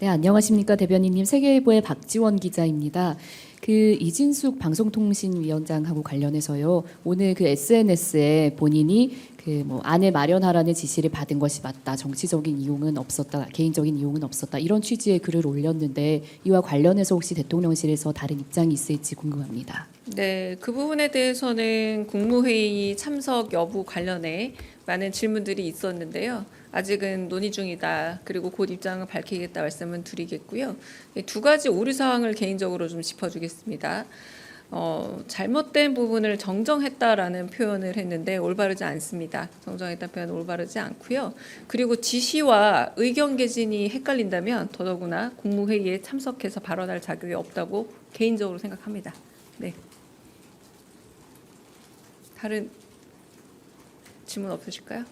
네, 안녕하십니까 대변인님 세계일보의 박지원 기자입니다. 그 이진숙 방송통신위원장하고 관련해서요. 오늘 그 SNS에 본인이 그 뭐 안에 마련하라는 지시를 받은 것이 맞다. 정치적인 이용은 없었다. 개인적인 이용은 없었다. 이런 취지의 글을 올렸는데 이와 관련해서 혹시 대통령실에서 다른 입장이 있을지 궁금합니다. 네, 그 부분에 대해서는 국무회의 참석 여부 관련해 많은 질문들이 있었는데요. 아직은 논의 중이다. 그리고 곧 입장을 밝히겠다 말씀은 드리겠고요. 네, 두 가지 오류 사항을 개인적으로 좀 짚어주겠습니다. 어, 잘못된 부분을 정정했다라는 표현을 했는데 올바르지 않습니다. 정정했다 표현 올바르지 않고요. 그리고 지시와 의견 개진이 헷갈린다면 더더구나 국무회의에 참석해서 발언할 자격이 없다고 개인적으로 생각합니다. 네. 다른 질문 없으실까요?